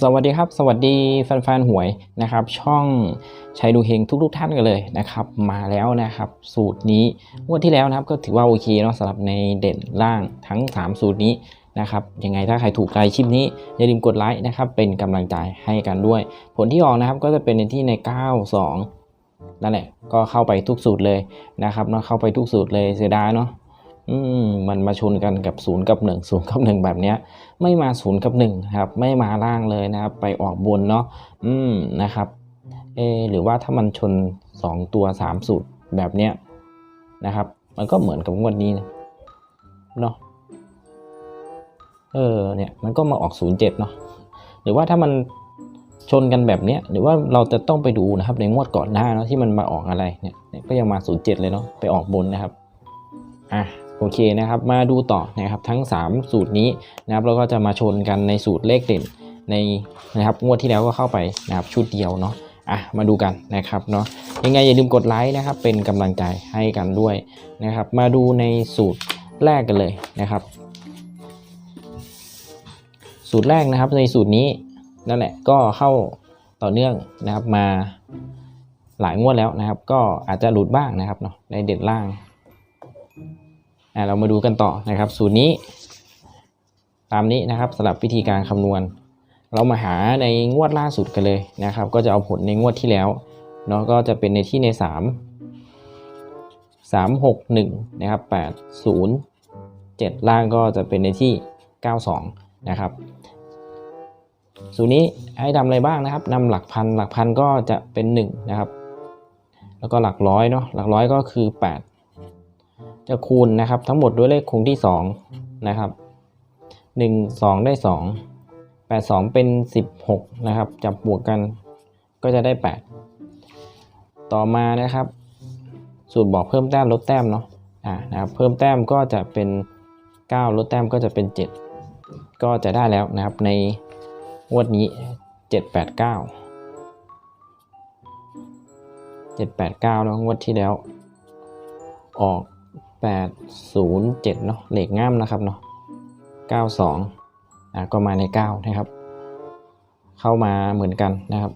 สวัสดีครับ สวัสดีแฟนๆหวยนะครับ ช่องชัยดูเฮงทุกๆท่านกันเลยนะครับ มาแล้วนะครับ สูตรนี้งวดที่แล้วนะครับก็ถือว่าโอเคเนาะสำหรับในเด่นล่างทั้ง 3 สูตรนี้นะครับยังไงถ้าใครถูกใจคลิปนี้ อย่าลืมกดไลค์นะครับ เป็นกำลังใจให้กันด้วย ผลที่ออกนะครับก็จะเป็นในที่ใน 92 นั่นแหละก็เข้าไปทุกสูตรเลยนะครับเนาะเข้าไปทุกสูตรเลยเสียดายเนาะ อืมมันมาชนกันกับศูนย์กับ1ศูนย์กับ1แบบเนี้ย ไม่มาศูนย์กับหนึ่งครับ ไม่มาล่างเลยนะครับ ไปออกบนเนาะอืมนะครับเอหรือว่าถ้ามันชน 2 ตัว3สูตรแบบเนี้ยนะครับ มันก็เหมือนกับงวดนี้นะเนาะเออเนี่ยมันก็มาออก 07เนาะหรือว่าถ้ามันชนกันแบบเนี้ยหรือว่าเราจะต้องไปดูนะครับ ในงวดก่อนหน้าเนาะที่มันมาออกอะไรเนี่ยเนี่ยก็ยังมา 07 เลยเนาะไปออกบนนะครับอะ โอเคนะครับ มาดูต่อนะครับทั้ง 3 สูตรนี้นะครับแล้วก็จะมาชนกันในสูตรเลขเด่นในนะครับงวดที่แล้วก็เข้าไปนะครับชุดเดียวเนาะอะมาดูกันนะครับเนาะยังไงอย่าลืมกดไลค์นะครับ เป็นกำลังใจให้กันด้วยนะครับ มาดูในสูตรแรกกันเลยนะครับ สูตรแรกนะครับในสูตรนี้นั่นแหละก็เข้าต่อเนื่องนะครับมาหลายงวดแล้วนะครับ ก็อาจจะหลุดบ้างนะครับเนาะในเด่นล่าง เรามาดูกันต่อนะครับ สูตรนี้ ตามนี้นะครับสำหรับวิธีการคำนวณ เรามาหาในงวดล่าสุดกันเลยนะครับ ก็จะเอาผลในงวดที่แล้วเนาะก็จะเป็นในที่ใน 3 3 6 1นะครับ8 0 7 ล่างก็จะเป็นในที่ 92 นะครับสูตรนี้ให้ทำอะไรบ้างนะครับนำหลักพันหลักพันก็จะเป็น 1 นะครับ แล้วก็หลักร้อยเนาะหลักร้อยก็คือ8 จะคูณนะครับทั้งหมดด้วยเลขคงที่2นะครับหนึ่งสองได้สองแปดสองเป็นสิบหกนะครับ จับบวกกันก็จะได้แปดต่อมานะครับ สูตรบอกเพิ่มแต้มลดแต้มเนาะอ่านะครับเพิ่มแต้มก็จะเป็นเก้าลดแต้มก็จะเป็นเจ็ดก็จะได้แล้วนะครับในงวดนี้เจ็ดแปดเก้าเจ็ดแปดเก้าแล้วงวดที่แล้ว ออก แปดศูนย์เจ็ดเนาะเหล็กง่ามนะครับเนาะ92อะก็มาใน 9 นะครับ เข้ามาเหมือนกันนะครับ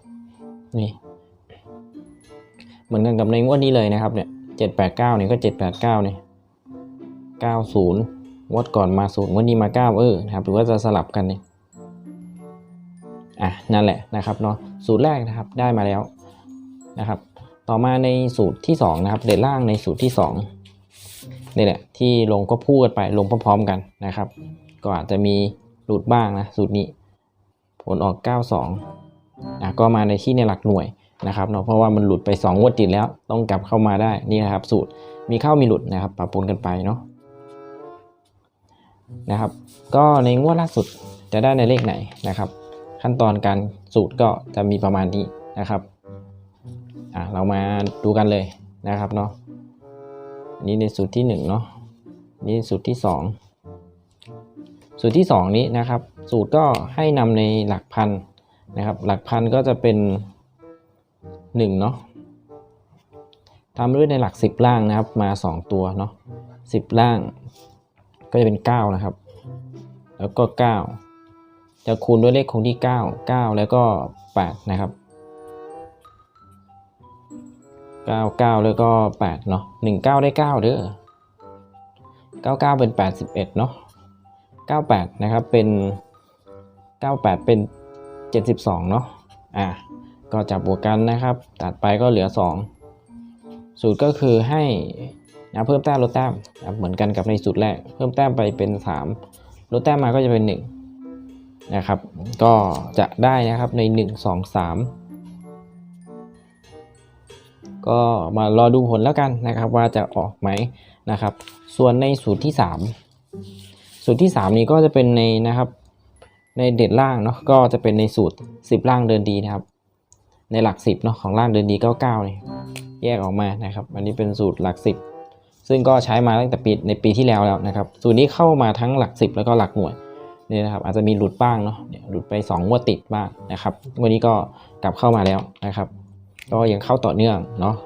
นี่ เหมือนกันกับในงวดนี้เลยนะครับเนี่ย789เนี่ยก็ 789เนี่ย90งวดก่อนมา0งวดนี้มา 9 เออนะครับหรือว่าจะสลับกันเนี่ยอะนั่นแหละนะครับเนาะสูตรแรกนะครับได้มาแล้วนะครับ ต่อมาในสูตรที่ 2 นะครับเด่นล่างในสูตรที่ 2 นี่แหละที่ลงก็พูดกันไปลงพร้อมๆกันนะครับ ก็อาจจะมีหลุดบ้างนะสูตรนี้ ผลออก 92อะก็มาในที่ในหลักหน่วยนะครับเนาะเพราะว่ามันหลุดไป 2 งวดติดแล้ว ต้องกลับเข้ามาได้นี่นะครับ สูตรมีเข้ามีหลุดนะครับปรับปนกันไปเนาะนะครับ ก็ในงวดล่าสุดจะได้ในเลขไหนนะครับ ขั้นตอนการสูตรก็จะมีประมาณนี้นะครับอะเรามาดูกันเลยนะครับเนาะ นี้ในสูตรที่1เนาะนี่สูตรที่ 2 สูตรที่ 2 นี้นะครับ สูตรก็ให้นำในหลักพันนะครับ หลักพันก็จะเป็น1เนาะทำด้วยในหลัก 10 ล่างนะครับ มา 2 ตัวเนาะ10 ล่าง ก็จะเป็น 9 นะครับ แล้วก็ 9 จะคูณด้วยเลขคงที่ 9 9 แล้วก็ 8 นะครับ 9 9 แล้วก็ 8 เนาะ1 9 ได้ 9 เด้อ 99 เป็น 81 เนาะ98 นะครับ เป็น 98 เป็น 72 เนาะอะก็จับบวกกันนะครับ ตัดไปก็เหลือ 2 สูตรก็คือให้นะเพิ่มแต้มลดแต้มนะเหมือนกันกับในสูตรแรก เพิ่มแต้มไปเป็น 3 ลดแต้มมาก็จะเป็น 1 นะครับ ก็จะได้นะครับใน 1 2 3 ก็มารอดูผลแล้วกันนะครับ ว่าจะออกไหมนะครับ ส่วนในสูตรที่ 3 สูตรที่ 3 นี้ก็จะเป็นในนะครับ ในเด็ดล่างเนาะก็จะเป็นในสูตร 10 ล่างเดินดีนะครับ ในหลัก 10เนาะของล่างเดินดี 99เนี่ยแยกออกมานะครับ อันนี้เป็นสูตรหลัก 10 ซึ่งก็ใช้มาตั้งแต่ปีในปีที่แล้วแล้วนะครับ สูตรนี้เข้ามาทั้งหลัก 10 แล้วก็หลักหน่วยนี่นะครับอาจจะมีหลุดบ้างเนาะหลุดไป2งวดติดบ้างนะครับ วันนี้ก็กลับเข้ามาแล้วนะครับ ก็ยังเข้าต่อเนื่องเนาะ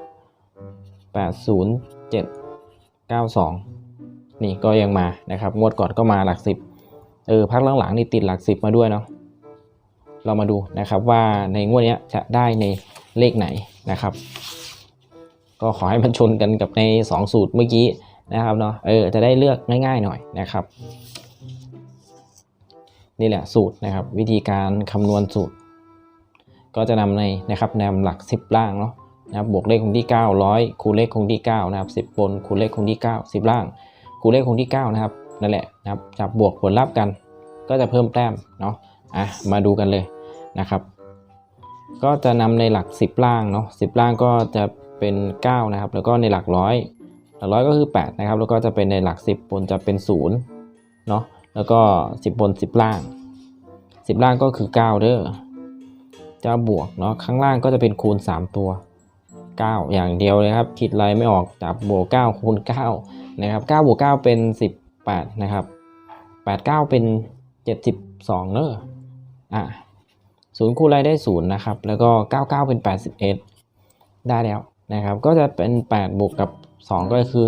807 92 นี่ก็ยังมานะครับ งวดก่อนก็มาหลักสิบเออพักหลังๆนี่ติดหลักสิบมาด้วยเนาะ เรามาดูนะครับว่าในงวดนี้จะได้ในเลขไหนนะครับ ก็ขอให้มันชนกันกับใน 2 สูตรเมื่อกี้นะครับเนาะ เออจะได้เลือกง่ายๆหน่อยนะครับ นี่แหละสูตรนะครับ วิธีการคำนวณสูตร ก็จะนำในนะครับนำหลัก 10 ล่างเนาะนะครับบวกเลขคงที่900 คูณเลขคงที่ 9 นะครับ 10 บน คูณเลขคงที่ 9 10 ล่าง คูณเลขคงที่ 9 นะครับ นั่นแหละนะครับจับบวกผลลัพธ์กัน ก็จะเพิ่มแต้มเนาะ อะ มาดูกันเลยนะครับ ก็จะนำในหลัก 10 ล่างเนาะ10 ล่างก็จะเป็น 9 นะครับ แล้วก็ในหลักร้อยหลักร้อยก็คือ 8 นะครับ แล้วก็จะเป็นในหลัก 10 บนจะเป็น0เนาะ แล้วก็ 10 บน 10 ล่าง 10 ล่างก็คือ 9 เด้อ จะบวกเนาะข้างล่างก็จะเป็นคูณ 3 ตัว 9 อย่างเดียวเลยครับ คิดอะไรไม่ออกจับบวก 9 คูณ 9 นะครับ 9 บวก 9 เป็น 18 นะครับ 8 9 เป็น 72เนอะอะ0คูณอะไรได้ 0 นะครับ แล้วก็ 99 เป็น 81 ได้แล้วนะครับ ก็จะเป็น 8 บวกกับ 2 ก็คือ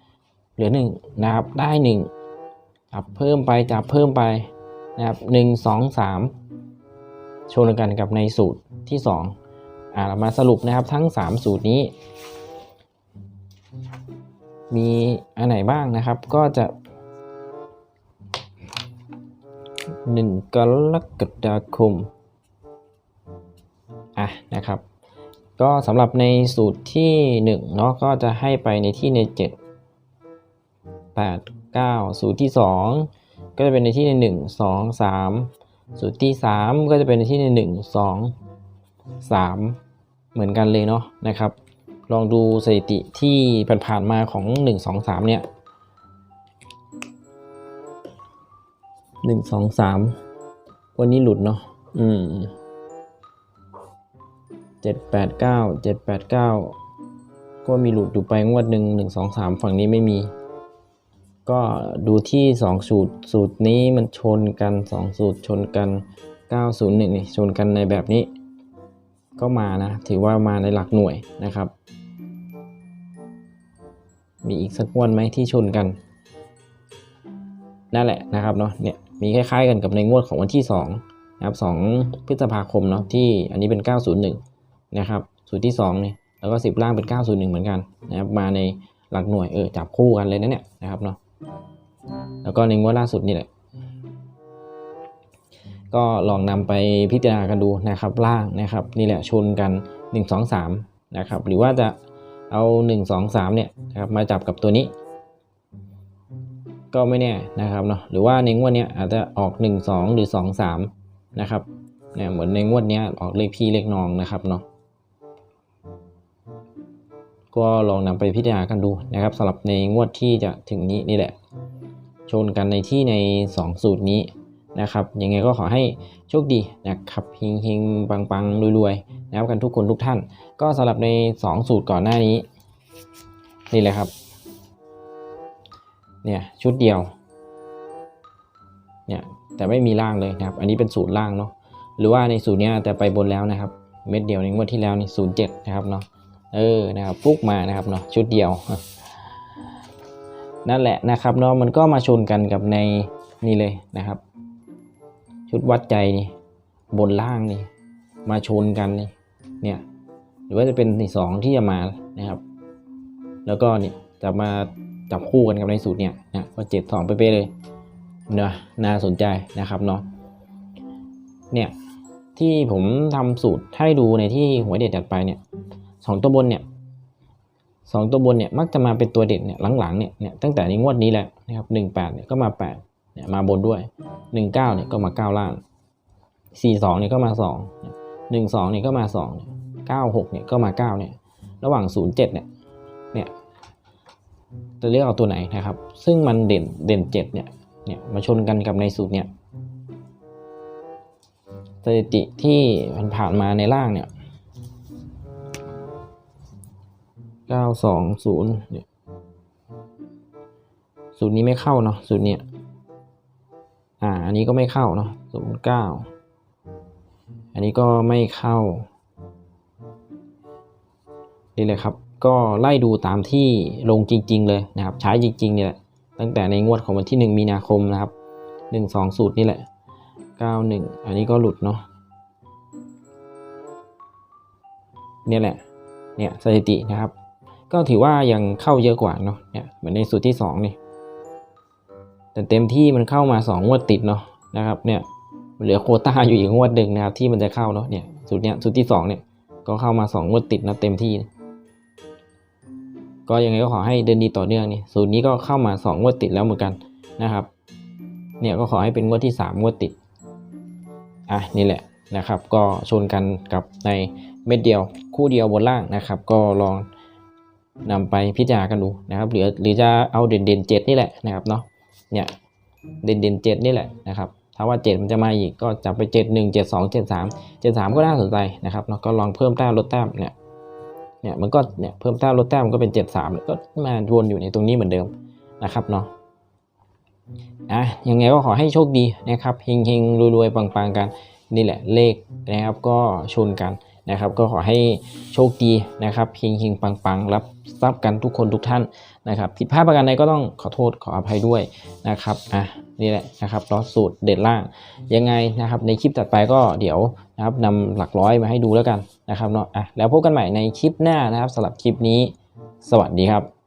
0 เหลือ 1 นะครับ ได้ 1 จับเพิ่มไป จับเพิ่มไปนะครับ 1 2 3 ชนกันกับในสูตรที่2อ่าเรามาสรุปนะครับทั้ง 3 สูตรนี้ มีอันไหนบ้างนะครับ ก็จะ 1 กรกฎาคมอะนะครับ ก็สำหรับในสูตรที่1เนาะก็จะให้ไปในที่ใน 7 8 9 สูตรที่ 2 ก็จะเป็นในที่ใน 1 2 3 สูตรที่ 3 ก็จะเป็นในที่ใน 1 2 3 เหมือนกันเลยเนาะนะครับ ลองดูสถิติที่ผ่านๆมาของ 1 2 3 เนี่ย1 2 3วันนี้หลุดเนาะอืมเจ็ดแปดเก้าเจ็ดแปดเก้าก็มีหลุดอยู่ไปงวดหนึ่งหนึ่งสองสามฝั่งนี้ไม่มี ก็ดูที่สองสูตร สูตรนี้มันชนกันสองสูตรชนกันเก้าศูนย์หนึ่งนี่ชนกันในแบบนี้ ก็มานะ ถือว่ามาในหลักหน่วยนะครับ มีอีกสักงวดไหมที่ชนกัน นั่นแหละนะครับเนาะเนี่ยมีคล้ายๆกันกับในงวดของวันที่2นะครับ2พฤษภาคมเนาะที่อันนี้เป็น 901 นะครับสูตรที่2นี่แล้วก็ 10 ล่างเป็น 901 เหมือนกันนะครับมาในหลักหน่วยเออจับคู่กันเลยนะเนี่ยนะครับเนาะ แล้วก็ในงวดล่าสุดนี่แหละ ก็ลองนำไปพิจารณากันดูนะครับล่างนะครับ นี่แหละชนกัน 1 2 3นะครับหรือว่าจะเอา 1 2 3เนี่ยนะครับมาจับกับตัวนี้ ก็ไม่แน่นะครับเนาะหรือว่าในงวดเนี้ยอาจจะออก 1 2 หรือ 2 3นะครับเนี่ยเหมือนในงวดเนี้ยออกเลขพี่เลขน้องนะครับเนาะ ก็ลองนำไปพิจารณากันดูนะครับสำหรับในงวดที่จะถึงนี้นี่แหละ ชนกันในที่ใน 2 สูตรนี้นะครับยังไงก็ขอให้โชคดีนะครับเฮงเฮงปังปังรวยๆนะครับกันทุกคนทุกท่าน ก็สำหรับใน 2 สูตรก่อนหน้านี้ นี่แหละครับเนี่ยชุดเดียวเนี่ยแต่ไม่มีล่างเลยนะครับ อันนี้เป็นสูตรล่างเนาะหรือว่าในสูตรเนี้ยแต่ไปบนแล้วนะครับ เม็ดเดียวในงวดที่แล้วนี่ศูนย์เจ็ดนะครับเนาะ เออนะครับฟุกมานะครับเนาะชุดเดียว นั่นแหละนะครับเนาะมันก็มาชนกันกับในนี่เลยนะครับ ชุดวัดใจนี่บนล่างนี่ มาชนกันนี่เนี่ยหรือว่าจะเป็นในสองที่จะมานะครับ แล้วก็เนี่ยจะมาจับคู่กันกับในสูตรเนี่ยนะก็เจ็ดสองเป๊ะเลยเนาะน่าสนใจนะครับเนาะเนี่ยที่ผมทำสูตรให้ดูในที่หัวเด็ดจัดไปเนี่ย สองตัวบนเนี่ยสองตัวบนเนี่ยมักจะมาเป็นตัวเด็ดเนี่ยหลังๆเนี่ยเนี่ยตั้งแต่ในงวดนี้แหละนะครับหนึ่งแปดเนี่ยก็มาแปดเนี่ยมาบนด้วยหนึ่งเก้าเนี่ยก็มาเก้าล่างสี่สองเนี่ยก็มาสองหนึ่งสองเนี่ยก็มาสองเก้าหกเนี่ยก็มาเก้าเนี่ยระหว่างศูนย์เจ็ดเนี่ยเนี่ยจะเลือกเอาตัวไหนนะครับ ซึ่งมันเด่นเด่นเจ็ดเนี่ยเนี่ยมาชนกันกับในสูตรเนี่ยสถิติที่ผ่านมาในล่างเนี่ย เก้าสองศูนย์เนี่ยสูตรนี้ไม่เข้าเนาะสูตรเนี้ยอ่า อันนี้ก็ไม่เข้าเนาะศูนย์เก้าอันนี้ก็ไม่เข้า นี่เลยครับ ก็ไล่ดูตามที่ลงจริง ๆ เลยนะครับ ใช้จริงๆเนี่ยตั้งแต่ในงวดของวันที่ 1 มีนาคมนะครับหนึ่งสองสูตรนี่แหละเก้าหนึ่งอันนี้ก็หลุดเนาะเนี่ยแหละ เนี่ยสถิตินะครับ ก็ถือว่ายังเข้าเยอะกว่าเนาะเนี่ยเหมือนในสูตรที่สองนี่แต่เต็มที่มันเข้ามาสองงวดติดเนาะนะครับเนี่ยเหลือโคต้าอยู่อีกงวดหนึ่งนะครับที่มันจะเข้าเนาะเนี่ยสูตรเนี้ยสูตรที่สองเนี่ยก็เข้ามาสองงวดติดนะเต็มที่ ก็ยังไงก็ขอให้เดินดีต่อเนื่องนี่สูตรนี้ก็เข้ามาสองงวดติดแล้วเหมือนกันนะครับเนี่ยก็ขอให้เป็นงวดที่สามงวดติดอะนี่แหละนะครับ ก็ชนกันกับในเม็ดเดียวคู่เดียวบนล่างนะครับ ก็ลอง นำไปพิจารณากันดูนะครับหรือหรือจะเอาเด่นเด่นเจ็ดนี่แหละนะครับเนาะเนี่ยเด่นเด่นเจ็ดนี่แหละนะครับถ้าว่าเจ็ดมันจะมาอีกก็จับไปเจ็ดหนึ่งเจ็ดสองเจ็ดสามเจ็ดสามก็น่าสนใจนะครับเนาะก็ลองเพิ่มแต้มลดแต้มเนี่ยเนี่ยมันก็เนี่ยเพิ่มแต้มลดแต้มมันก็เป็นเจ็ดสามก็มาวนอยู่ในตรงนี้เหมือนเดิมนะครับเนาะอะยังไงก็ขอให้โชคดีนะครับเฮงเฮงรวยๆปังๆกันนี่แหละเลขนะครับก็ชนกัน นะครับ ก็ขอให้โชคดีนะครับเฮงเฮงปังๆรับทรัพย์กันทุกคนทุกท่านนะครับ ผิดพลาดประการใดก็ต้องขอโทษขออภัยด้วยนะครับอะนี่แหละนะครับล้อสูตรเด็ดล่างยังไงนะครับในคลิปถัดไปก็เดี๋ยวนะครับนำหลักร้อยมาให้ดูแล้วกันนะครับเนาะอะแล้วพบกันใหม่ในคลิปหน้านะครับสำหรับคลิปนี้ สวัสดีครับ